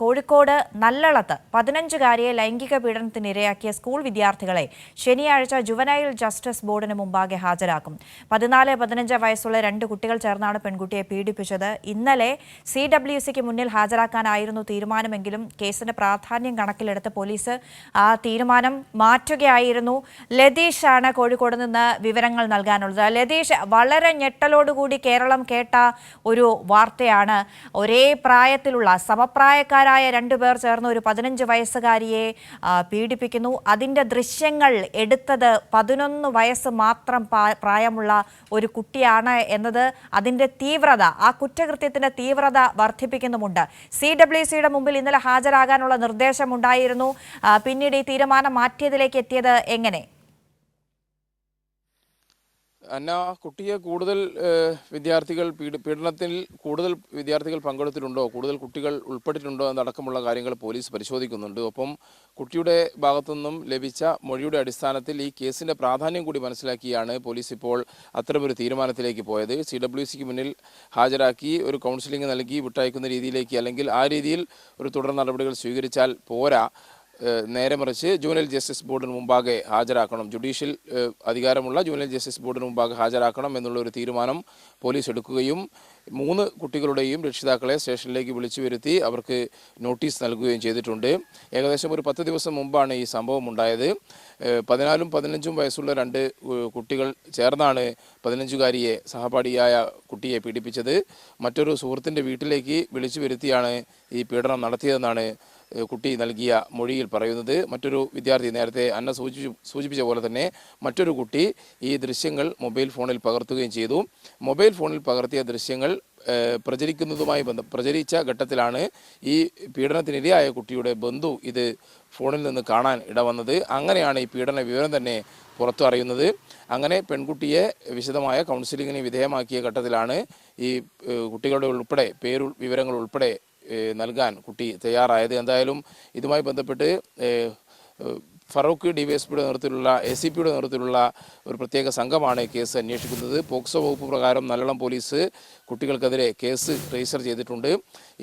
കോഴിക്കോട് നല്ലളത്ത് പതിനഞ്ചുകാരിയെ ലൈംഗിക പീഡനത്തിനിരയാക്കിയ സ്കൂൾ വിദ്യാർത്ഥികളെ ശനിയാഴ്ച ജുവനൈൽ ജസ്റ്റിസ് ബോർഡിന് മുമ്പാകെ ഹാജരാക്കും. പതിനാല് പതിനഞ്ച് വയസ്സുള്ള രണ്ട് കുട്ടികൾ ചേർന്നാണ് പെൺകുട്ടിയെ പീഡിപ്പിച്ചത്. ഇന്നലെ സി ഡബ്ല്യു സിക്ക് മുന്നിൽ ഹാജരാക്കാനായിരുന്നു തീരുമാനമെങ്കിലും കേസിന്റെ പ്രാധാന്യം കണക്കിലെടുത്ത് പോലീസ് ആ തീരുമാനം മാറ്റുകയായിരുന്നു. ലതീഷാണ് കോഴിക്കോട് നിന്ന് വിവരങ്ങൾ നൽകാനുള്ളത്. ലതീഷ് വളരെ ഞെട്ടലോടുകൂടി കേരളം കേട്ട ഒരു വാർത്തയാണ്. ഒരേ പ്രായത്തിലുള്ള സമപ്രായക്കാരായ രണ്ടുപേർ ചേർന്ന് ഒരു പതിനഞ്ച് വയസ്സുകാരിയെ പീഡിപ്പിക്കുന്നു. അതിന്റെ ദൃശ്യങ്ങൾ എടുത്തത് പതിനൊന്ന് വയസ്സ് മാത്രം പ്രായമുള്ള ഒരു കുട്ടിയാണ് എന്നത് അതിന്റെ തീവ്രത ആ കുറ്റകൃത്യത്തിന്റെ തീവ്രത വർദ്ധിപ്പിക്കുന്നുമുണ്ട്. സി ഡബ്ല്യു സിയുടെ മുമ്പിൽ ഇന്നലെ ഹാജരാകാനുള്ള നിർദ്ദേശമുണ്ടായിരുന്നു. പിന്നീട് ഈ തീരുമാനം മാറ്റിയതിലേക്ക് എത്തിയത് എങ്ങനെ? അന്ന കുട്ടിയെ കൂടുതൽ വിദ്യാർത്ഥികൾ പീഡ പീഡനത്തിൽ കൂടുതൽ വിദ്യാർത്ഥികൾ പങ്കെടുത്തിട്ടുണ്ടോ? കൂടുതൽ കുട്ടികൾ ഉൾപ്പെട്ടിട്ടുണ്ടോ? എന്നടക്കമുള്ള കാര്യങ്ങൾ പോലീസ് പരിശോധിക്കുന്നുണ്ട്. ഒപ്പം കുട്ടിയുടെ ഭാഗത്തുനിന്നും ലഭിച്ച മൊഴിയുടെ അടിസ്ഥാനത്തിൽ ഈ കേസിന്റെ പ്രാധാന്യം കൂടി മനസ്സിലാക്കിയാണ് പോലീസ് ഇപ്പോൾ അത്തരമൊരു തീരുമാനത്തിലേക്ക് പോയത്. സി ഡബ്ല്യു സിക്ക് മുന്നിൽ ഹാജരാക്കി ഒരു കൗൺസിലിംഗ് നൽകി വിട്ടയക്കുന്ന രീതിയിലേക്ക് അല്ലെങ്കിൽ ആ രീതിയിൽ ഒരു തുടർ നടപടികൾ സ്വീകരിച്ചാൽ പോരാ. നേരെ മറിച്ച് ജൂനിയൽ ജസ്റ്റിസ് ബോർഡിന് മുമ്പാകെ ഹാജരാക്കണം. ജുഡീഷ്യൽ അധികാരമുള്ള ജൂനിയൽ ജസ്റ്റിസ് ബോർഡിന് മുമ്പാകെ ഹാജരാക്കണം എന്നുള്ള ഒരു തീരുമാനം പോലീസ് എടുക്കുകയും മൂന്ന് കുട്ടികളുടെയും രക്ഷിതാക്കളെ സ്റ്റേഷനിലേക്ക് വിളിച്ചു വരുത്തി അവർക്ക് നോട്ടീസ് നൽകുകയും ചെയ്തിട്ടുണ്ട്. ഏകദേശം ഒരു പത്ത് ദിവസം മുമ്പാണ് ഈ സംഭവം ഉണ്ടായത്. പതിനാലും പതിനഞ്ചും വയസ്സുള്ള രണ്ട് കുട്ടികൾ ചേർന്നാണ് പതിനഞ്ചുകാരിയെ സഹപാഠിയായ കുട്ടിയെ പീഡിപ്പിച്ചത്. മറ്റൊരു സുഹൃത്തിന്റെ വീട്ടിലേക്ക് വിളിച്ചു വരുത്തിയാണ് ഈ പീഡനം നടത്തിയതെന്നാണ് കുട്ടി നൽകിയ മൊഴിയിൽ പറയുന്നത്. മറ്റൊരു വിദ്യാർത്ഥി നേരത്തെ അന്ന സൂചിപ്പിച്ചു സൂചിപ്പിച്ച പോലെ തന്നെ മറ്റൊരു കുട്ടി ഈ ദൃശ്യങ്ങൾ മൊബൈൽ ഫോണിൽ പകർത്തുകയും ചെയ്തു. മൊബൈൽ ഫോണിൽ പകർത്തിയ ദൃശ്യങ്ങൾ പ്രചരിക്കുന്നതുമായി ബന്ധം പ്രചരിച്ച ഘട്ടത്തിലാണ് ഈ പീഡനത്തിനിരയായ കുട്ടിയുടെ ബന്ധു ഇത് ഫോണിൽ നിന്ന് കാണാൻ ഇടവന്നത്. അങ്ങനെയാണ് ഈ പീഡന വിവരം തന്നെ പുറത്തു അറിയുന്നത്. അങ്ങനെ പെൺകുട്ടിയെ വിശദമായ കൗൺസിലിങ്ങിന് വിധേയമാക്കിയ ഘട്ടത്തിലാണ് ഈ കുട്ടികളുടെ ഉൾപ്പെടെ പേരു വിവരങ്ങൾ ഉൾപ്പെടെ നൽകാൻ കുട്ടി തയ്യാറായത്. എന്തായാലും ഇതുമായി ബന്ധപ്പെട്ട് ഫറൂഖ് ഡി വി എസ് പിയുടെ നേതൃത്വത്തിലുള്ള എ സി പിയുടെ നേതൃത്വത്തിലുള്ള ഒരു പ്രത്യേക സംഘമാണ് കേസ് അന്വേഷിക്കുന്നത്. പോക്സോ വകുപ്പ് പ്രകാരം നല്ലളം പോലീസ് കുട്ടികൾക്കെതിരെ കേസ് രജിസ്റ്റർ ചെയ്തിട്ടുണ്ട്.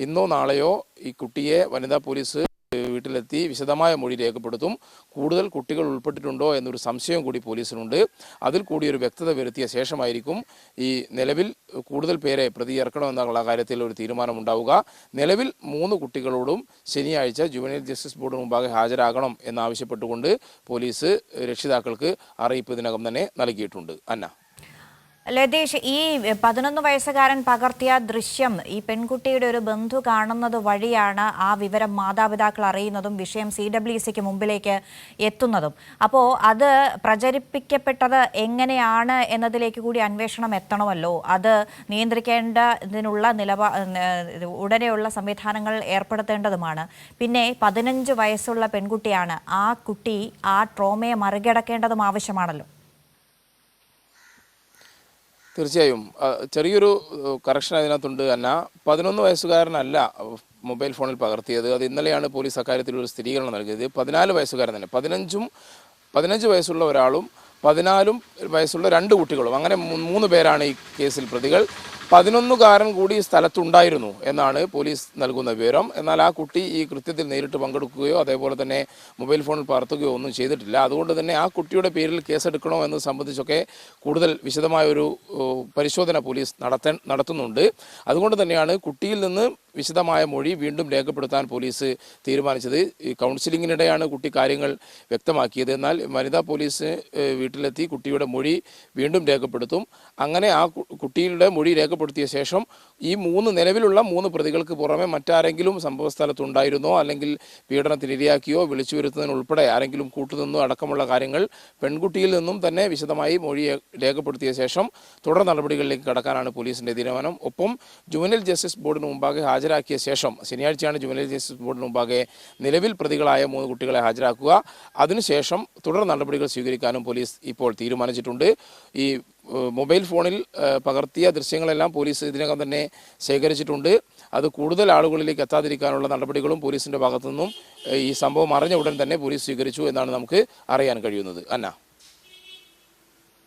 ഇന്നോ നാളെയോ ഈ കുട്ടിയെ വനിതാ പോലീസ് വീട്ടിലെത്തി വിശദമായ മൊഴി രേഖപ്പെടുത്തും. കൂടുതൽ കുട്ടികൾ ഉൾപ്പെട്ടിട്ടുണ്ടോ എന്നൊരു സംശയം കൂടി പോലീസിനുണ്ട്. അതിൽ കൂടി ഒരു വ്യക്തത വരുത്തിയ ശേഷമായിരിക്കും ഈ നിലവിൽ കൂടുതൽ പേരെ പ്രതി ചേർക്കണമെന്നുള്ള കാര്യത്തിൽ ഒരു തീരുമാനമുണ്ടാവുക. നിലവിൽ മൂന്ന് കുട്ടികളോടും ശനിയാഴ്ച ജുവനൈൽ ജസ്റ്റിസ് ബോർഡിന് മുമ്പാകെ ഹാജരാകണം എന്നാവശ്യപ്പെട്ടുകൊണ്ട് പോലീസ് രക്ഷിതാക്കൾക്ക് അറിയിപ്പ് ഇതിനകം തന്നെ നൽകിയിട്ടുണ്ട്. അന്ന. ലതീഷ് ഈ പതിനൊന്ന് വയസ്സുകാരൻ പകർത്തിയ ദൃശ്യം ഈ പെൺകുട്ടിയുടെ ഒരു ബന്ധു കാണുന്നത് വഴിയാണ് ആ വിവരം മാതാപിതാക്കൾ അറിയുന്നതും വിഷയം സി ഡബ്ല്യു സിക്ക് മുമ്പിലേക്ക് എത്തുന്നതും. അപ്പോൾ അത് പ്രചരിപ്പിക്കപ്പെട്ടത് എങ്ങനെയാണ് എന്നതിലേക്ക് കൂടി അന്വേഷണം എത്തണമല്ലോ? അത് നിയന്ത്രിക്കേണ്ടതിനുള്ള നിലപാ ഉടനെയുള്ള സംവിധാനങ്ങൾ ഏർപ്പെടുത്തേണ്ടതുമാണ്. പിന്നെ പതിനഞ്ച് വയസ്സുള്ള പെൺകുട്ടിയാണ് ആ കുട്ടി ആ ട്രോമയെ മറികടക്കേണ്ടതും ആവശ്യമാണല്ലോ. തീർച്ചയായും. ചെറിയൊരു കറക്ഷൻ അതിനകത്തുണ്ട്. അന്ന പതിനൊന്ന് വയസ്സുകാരനല്ല മൊബൈൽ ഫോണിൽ പകർത്തിയത്. അത് ഇന്നലെയാണ് പോലീസ് അക്കാര്യത്തിൽ ഒരു സ്ഥിരീകരണം നൽകിയത്. പതിനാല് വയസ്സുകാരൻ തന്നെ. പതിനഞ്ചും പതിനഞ്ച് വയസ്സുള്ള ഒരാളും പതിനാലും വയസ്സുള്ള രണ്ട് കുട്ടികളും. അങ്ങനെ മൂന്ന് പേരാണ് ഈ കേസിൽ പ്രതികൾ. പതിനൊന്നുകാരൻ കൂടി സ്ഥലത്തുണ്ടായിരുന്നു എന്നാണ് പോലീസ് നൽകുന്ന വിവരം. എന്നാൽ ആ കുട്ടി ഈ കൃത്യത്തിൽ നേരിട്ട് പങ്കെടുക്കുകയോ അതേപോലെ തന്നെ മൊബൈൽ ഫോണിൽ പറത്തുകയോ ഒന്നും ചെയ്തിട്ടില്ല. അതുകൊണ്ട് തന്നെ ആ കുട്ടിയുടെ പേരിൽ കേസെടുക്കണോ എന്ന് സംബന്ധിച്ചൊക്കെ കൂടുതൽ വിശദമായ ഒരു പരിശോധന പോലീസ് നടത്ത നടത്തുന്നുണ്ട്. അതുകൊണ്ട് തന്നെയാണ് കുട്ടിയിൽ നിന്ന് വിശദമായ മൊഴി വീണ്ടും രേഖപ്പെടുത്താൻ പോലീസ് തീരുമാനിച്ചത്. ഈ കൗൺസിലിങ്ങിനിടെയാണ് കുട്ടി കാര്യങ്ങൾ വ്യക്തമാക്കിയത്. എന്നാൽ വനിതാ പോലീസ് വീട്ടിലെത്തി കുട്ടിയുടെ മൊഴി വീണ്ടും രേഖപ്പെടുത്തും. അങ്ങനെ ആ കുട്ടിയുടെ മൊഴി രേഖപ്പെടുത്തിയ ശേഷം ഈ മൂന്ന് നിലവിലുള്ള മൂന്ന് പ്രതികൾക്ക് പുറമെ മറ്റാരെങ്കിലും സംഭവസ്ഥലത്തുണ്ടായിരുന്നോ? അല്ലെങ്കിൽ പീഡനത്തിനിരയാക്കിയോ വിളിച്ചു വരുത്തുന്നതിനുൾപ്പെടെ ആരെങ്കിലും കൂട്ടുനിന്നോ? അടക്കമുള്ള കാര്യങ്ങൾ പെൺകുട്ടിയിൽ നിന്നും തന്നെ വിശദമായി മൊഴി രേഖപ്പെടുത്തിയ ശേഷം തുടർ നടപടികളിലേക്ക് കടക്കാനാണ് പോലീസിന്റെ തീരുമാനം. ഒപ്പം ജുവനൽ ജസ്റ്റിസ് ബോർഡിന് മുമ്പാകെ ഹാജരാക്കിയ ശേഷം ശനിയാഴ്ചയാണ് ജുവനൽ ജസ്റ്റിസ് ബോർഡിന് മുമ്പാകെ നിലവിൽ പ്രതികളായ മൂന്ന് കുട്ടികളെ ഹാജരാക്കുക. അതിനുശേഷം തുടർ നടപടികൾ സ്വീകരിക്കാനും പോലീസ് ഇപ്പോൾ തീരുമാനിച്ചിട്ടുണ്ട് ഈ മൊബൈൽ ഫോണിൽ പകർത്തിയ ദൃശ്യങ്ങളെല്ലാം പോലീസ് ഇതിനകം തന്നെ ശേഖരിച്ചിട്ടുണ്ട്. അത് കൂടുതൽ ആളുകളിലേക്ക് എത്താതിരിക്കാനുള്ള നടപടികളും പോലീസിന്റെ ഭാഗത്തു നിന്നും ഈ സംഭവം അറിഞ്ഞ ഉടൻ തന്നെ പോലീസ് സ്വീകരിച്ചു എന്നാണ് നമുക്ക് അറിയാൻ കഴിയുന്നത്. അന്ന.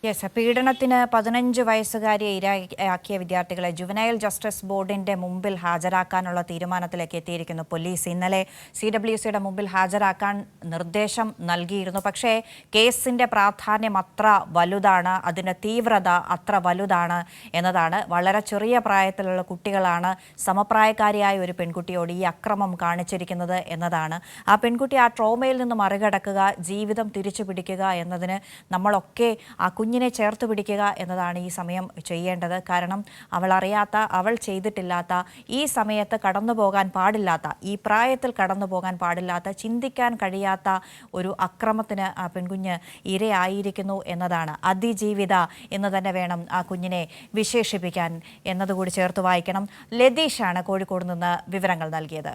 യെസ് പീഡനത്തിന് പതിനഞ്ച് വയസ്സുകാരിയെ ഇരയാക്കിയ വിദ്യാർത്ഥികളെ ജുവനൈൽ ജസ്റ്റിസ് ബോർഡിന്റെ മുമ്പിൽ ഹാജരാക്കാനുള്ള തീരുമാനത്തിലേക്ക് എത്തിയിരിക്കുന്നു പോലീസ്. ഇന്നലെ സി ഡബ്ല്യു സിയുടെ മുമ്പിൽ ഹാജരാക്കാൻ നിർദ്ദേശം നൽകിയിരുന്നു. പക്ഷേ കേസിന്റെ പ്രാധാന്യം അത്ര വലുതാണ് അതിന്റെ തീവ്രത അത്ര വലുതാണ് എന്നതാണ്. വളരെ ചെറിയ പ്രായത്തിലുള്ള കുട്ടികളാണ് സമപ്രായക്കാരിയായ ഒരു പെൺകുട്ടിയോട് ഈ അക്രമം കാണിച്ചിരിക്കുന്നത് എന്നതാണ്. ആ പെൺകുട്ടി ആ ട്രോമയിൽ നിന്ന് മറികടക്കുക ജീവിതം തിരിച്ചു പിടിക്കുക എന്നതിന് നമ്മളൊക്കെ ആ കുഞ്ഞിനെ ചേർത്ത് പിടിക്കുക എന്നതാണ് ഈ സമയം ചെയ്യേണ്ടത്. കാരണം അവൾ അറിയാത്ത അവൾ ചെയ്തിട്ടില്ലാത്ത ഈ സമയത്ത് കടന്നു പോകാൻ പാടില്ലാത്ത ഈ പ്രായത്തിൽ കടന്നു പോകാൻ പാടില്ലാത്ത ചിന്തിക്കാൻ കഴിയാത്ത ഒരു അക്രമത്തിന് ആ പെൺകുഞ്ഞ് ഇരയായിരിക്കുന്നു എന്നതാണ്. അതിജീവിത എന്ന് തന്നെ വേണം ആ കുഞ്ഞിനെ വിശേഷിപ്പിക്കാൻ. എന്നതുകൂടി ചേർത്ത് വായിക്കണം. ലതീഷാണ് കോഴിക്കോട് നിന്ന് വിവരങ്ങൾ നൽകിയത്.